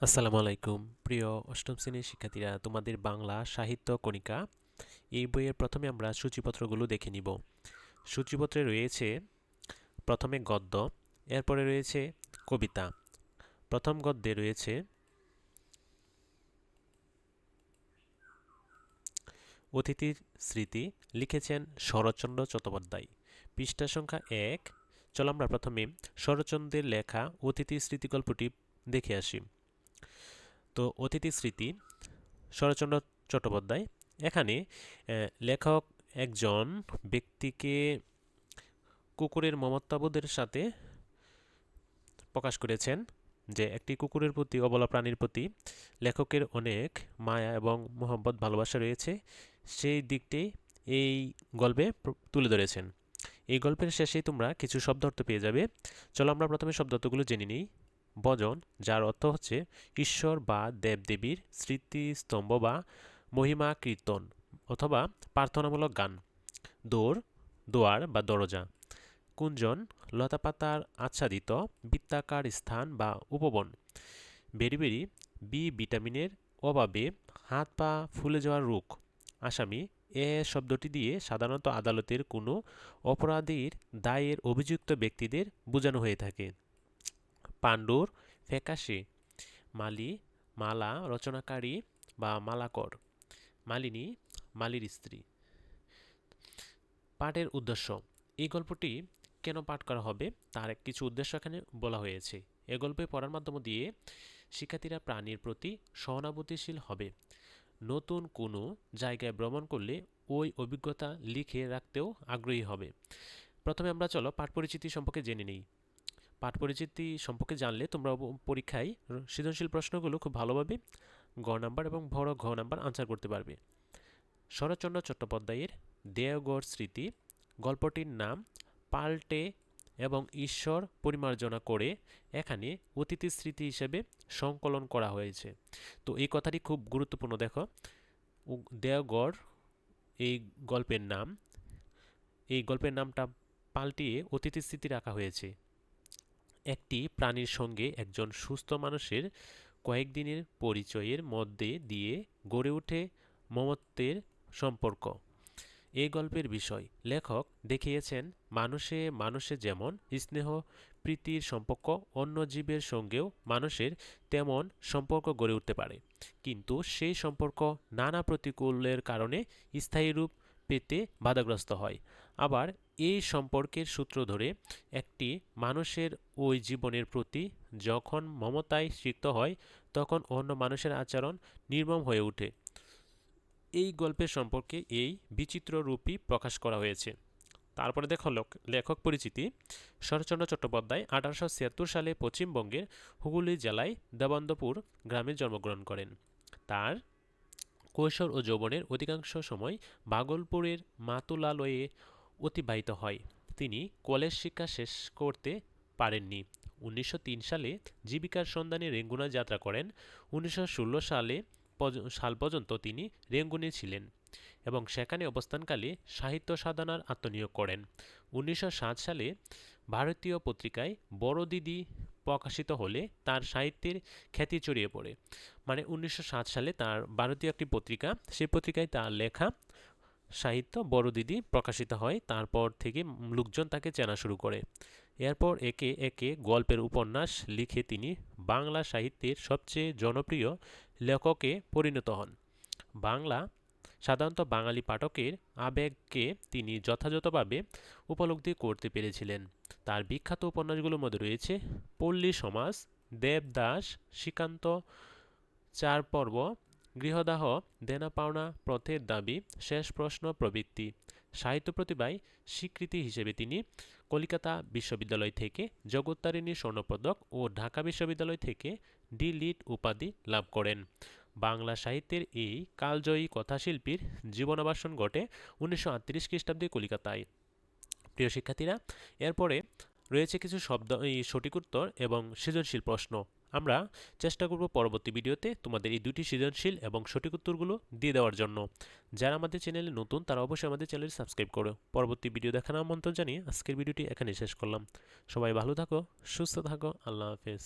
আসসালামু আলাইকুম। প্রিয় অষ্টম শ্রেণির শিক্ষার্থীরা, তোমাদের বাংলা সাহিত্য কণিকা, এই বইয়ের প্রথমে আমরা সূচিপত্রগুলো দেখে নিব। সূচিপত্রে রয়েছে প্রথমে গদ্য, এরপরে রয়েছে কবিতা। প্রথম গদ্যে রয়েছে অতিথির স্মৃতি, লিখেছেন শরৎচন্দ্র চট্টোপাধ্যায়। পৃষ্ঠা সংখ্যা এক। চলো আমরা প্রথমে শরৎচন্দ্রের লেখা অতিথির স্মৃতি গল্পটি দেখে আসি। তো অতিথি স্মৃতি, শরৎচন্দ্র চট্টোপাধ্যায়। এখানে লেখক একজন ব্যক্তিকে কুকুরের মমত্ববোধের সাথে প্রকাশ করেছেন যে একটি কুকুরের প্রতি, অবলা প্রাণীর প্রতি লেখকের অনেক মায়া এবং মোহব্বত, ভালোবাসা রয়েছে। সেই দিকটি এই গল্পে তুলে ধরেছেন। এই গল্পের শেষেই তোমরা কিছু শব্দ অর্থ পেয়ে যাবে। চলো আমরা প্রথমে শব্দ অর্থগুলো জেনে নিই। ভজন যার অর্থ হচ্ছে ঈশ্বর বা দেবদেবীর স্মৃতিস্তম্ভ বা মহিমা কীর্তন অথবা প্রার্থনামূলক গান, দৌড়, দোয়ার বা দরজা, কুঞ্জন, লতাপাতার আচ্ছাদিত বৃত্তাকার স্থান বা উপবন বেরিবেরি বি ভিটামিনের অভাবে হাত পা ফুলে যাওয়ার রোগ, আসামি এ শব্দটি দিয়ে সাধারণত আদালতের কোনো অপরাধীর দায়ের অভিযুক্ত ব্যক্তিদের বোঝানো হয়ে থাকে। পাণ্ডুর ফ্যাকাশে মালি, মালা রচনাকারী বা মালাকর মালিনী মালির স্ত্রী পাঠের উদ্দেশ্য, এই গল্পটি কেন পাঠ করা হবে? তার কিছু উদ্দেশ্য এখানে বলা হয়েছে। এ গল্পে পড়ার মাধ্যম দিয়ে শিক্ষার্থীরা প্রাণীর প্রতি সহানুভূতিশীল হবে। নতুন কোনো জায়গায় ভ্রমণ করলে ওই অভিজ্ঞতা লিখে রাখতেও আগ্রহী হবে। প্রথমে আমরা চলো পাঠ পরিচিতি সম্পর্কে জেনে নিই। পাঠ পরিচিতি সম্পর্কে জানলে তোমরা পরীক্ষায় সৃজনশীল প্রশ্নগুলো খুব ভালোভাবে গ নাম্বার এবং বড় ঘ নাম্বার আনসার করতে পারবে। শরৎচন্দ্র চট্টোপাধ্যায়ের দেওগড় স্মৃতি গল্পটির নাম পাল্টে এবং ঈশ্বর পরিমার্জনা করে এখানে অতিথি স্মৃতি হিসেবে সংকলন করা হয়েছে। তো এই কথাটি খুব গুরুত্বপূর্ণ দেখো। দেওগড় এই গল্পের নাম, এই গল্পের নামটা পাল্টিয়ে অতিথি স্মৃতি রাখা হয়েছে। একটি প্রাণীর সঙ্গে একজন সুস্থ মানুষের কয়েকদিনের পরিচয়ের মধ্যে দিয়ে গড়ে ওঠে মমত্বের সম্পর্ক। এই গল্পের বিষয়। লেখক দেখিয়েছেন, মানুষে মানুষে যেমন স্নেহ, প্রীতির সম্পর্ক, অন্য জীবের সঙ্গেও মানুষের তেমন সম্পর্ক গড়ে উঠতে পারে। কিন্তু সেই সম্পর্ক নানা প্রতিকূলের কারণে স্থায়ী রূপ পেতে বাধাগ্রস্ত হয়। আবার এই সম্পর্কের সূত্র ধরে একটি মানুষের ওই জীবনের প্রতি যখন মমতায় সিক্ত হয়, তখন অন্য মানুষের আচরণ নির্মম হয়ে ওঠে। এই গল্পের সম্পর্কে এই বিচিত্র রূপই প্রকাশ করা হয়েছে। তারপরে দেখো লেখক পরিচিতি শরৎচন্দ্র চট্টোপাধ্যায় আঠারোশো ছিয়াত্তর সালে পশ্চিমবঙ্গের হুগলি জেলায় দেবন্দপুর গ্রামে জন্মগ্রহণ করেন। তার কৈশোর ও যৌবনের অধিকাংশ সময় বাগলপুরের মাতুলালয়ে অতিবাহিত হয়। তিনি কলেজ শিক্ষা শেষ করতে পারেননি। উনিশশো তিন সালে জীবিকার সন্ধানে রেঙ্গুনা যাত্রা করেন। উনিশশো ষোলো সালে সাল পর্যন্ত তিনি রেঙ্গুনে ছিলেন এবং সেখানে অবস্থানকালে সাহিত্য সাধনার আত্মনিয়োগ করেন। উনিশশো সাত সালে ভারতীয় পত্রিকায় বড় দিদি প্রকাশিত হলে তার সাহিত্যের খ্যাতি ছড়িয়ে পড়ে। মানে উনিশশো সাত সালে তার ভারতীয় একটি পত্রিকা, সেই পত্রিকায় তার লেখা সাহিত্য বড় দিদি প্রকাশিত হয় তারপর থেকে লোকজন তাকে চেনা শুরু করে। এরপর একে একে গল্পের উপন্যাস লিখে তিনি বাংলা সাহিত্যের সবচেয়ে জনপ্রিয় লেখকে পরিণত হন। বাংলা সাধারণত বাঙালি পাঠকের আবেগকে তিনি যথাযথভাবে উপলব্ধি করতে পেরেছিলেন। তার বিখ্যাত উপন্যাসগুলোর মধ্যে রয়েছে পল্লী সমাজ, দেবদাস, শ্রীকান্ত, চার পর্ব গৃহদাহ দেনা পাওনা পথের দাবি, শেষ প্রশ্ন প্রবৃত্তি। সাহিত্য প্রতিভায় স্বীকৃতি হিসেবে তিনি কলিকাতা বিশ্ববিদ্যালয় থেকে জগত্তারিণী স্বর্ণপদক ও ঢাকা বিশ্ববিদ্যালয় থেকে ডি লিট উপাধি লাভ করেন। বাংলা সাহিত্যের এই কালজয়ী কথাশিল্পীর জীবনাবাসন ঘটে উনিশশো আটত্রিশ খ্রিস্টাব্দে কলিকাতায়। প্রিয় শিক্ষার্থীরা, এরপরে রয়েছে কিছু শব্দ, এই সঠিক উত্তর এবং সৃজনশীল প্রশ্ন। আমরা চেষ্টা করব পরবর্তী ভিডিওতে তোমাদের এই দুটি সৃজনশীল এবং সঠিক উত্তরগুলো দিয়ে দেওয়ার জন্য। যারা আমাদের চ্যানেলে নতুন, তারা অবশ্যই আমাদের চ্যানেল সাবস্ক্রাইব করো। পরবর্তী ভিডিও দেখানো আমন্ত্রণ জানিয়ে আজকের ভিডিওটি এখানে শেষ করলাম। সবাই ভালো থাকো, সুস্থ থাকো, আল্লাহ হাফেজ।